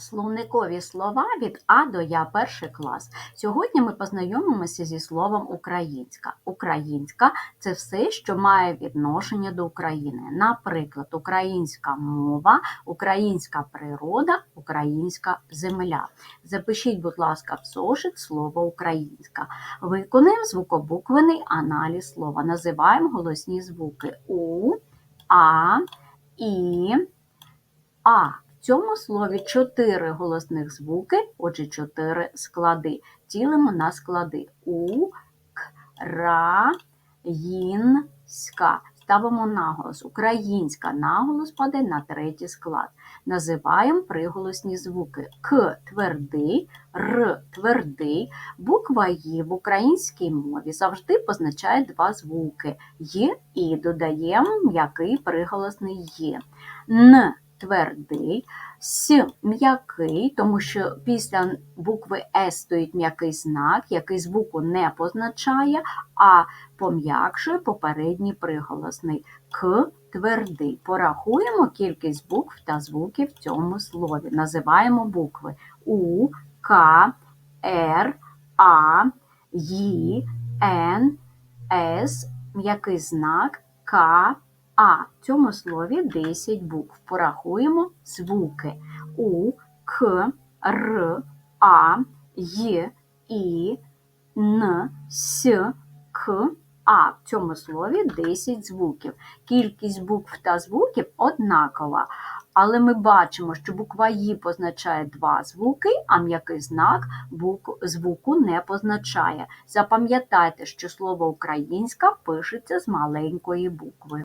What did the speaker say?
Словникові слова від А до Я перший клас. Сьогодні ми познайомимося зі словом українська. Українська це все, що має відношення до України. Наприклад, українська мова, українська природа, українська земля. Запишіть, будь ласка, в зошит слово українська. Виконуємо звукобуквений аналіз слова. Називаємо голосні звуки У, А, І, А. В цьому слові чотири голосних звуки, отже, чотири склади. Ділимо на склади У, К, Ра, Їн, Ська. Ставимо наголос. Українська наголос паде на третій склад. Називаємо приголосні звуки. К твердий, Р твердий. Буква Ї в українській мові завжди позначає два звуки Й і додаємо м'який приголосний Є. Н твердий, С м'який, тому що після букви С стоїть м'який знак, який звуку не позначає, а пом'якшує попередній приголосний. К твердий. Порахуємо кількість букв та звуків в цьому слові. Називаємо букви У, К, Р, А, Й, Н, С, м'який знак К, а в цьому слові 10 букв. Порахуємо звуки У, К, Р, А, Й, І, Н, С, К, А. В цьому слові 10 звуків. Кількість букв та звуків однакова. Але ми бачимо, що буква «ї» позначає два звуки, а м'який знак звуку не позначає. Запам'ятайте, що слово українська пишеться з маленької букви.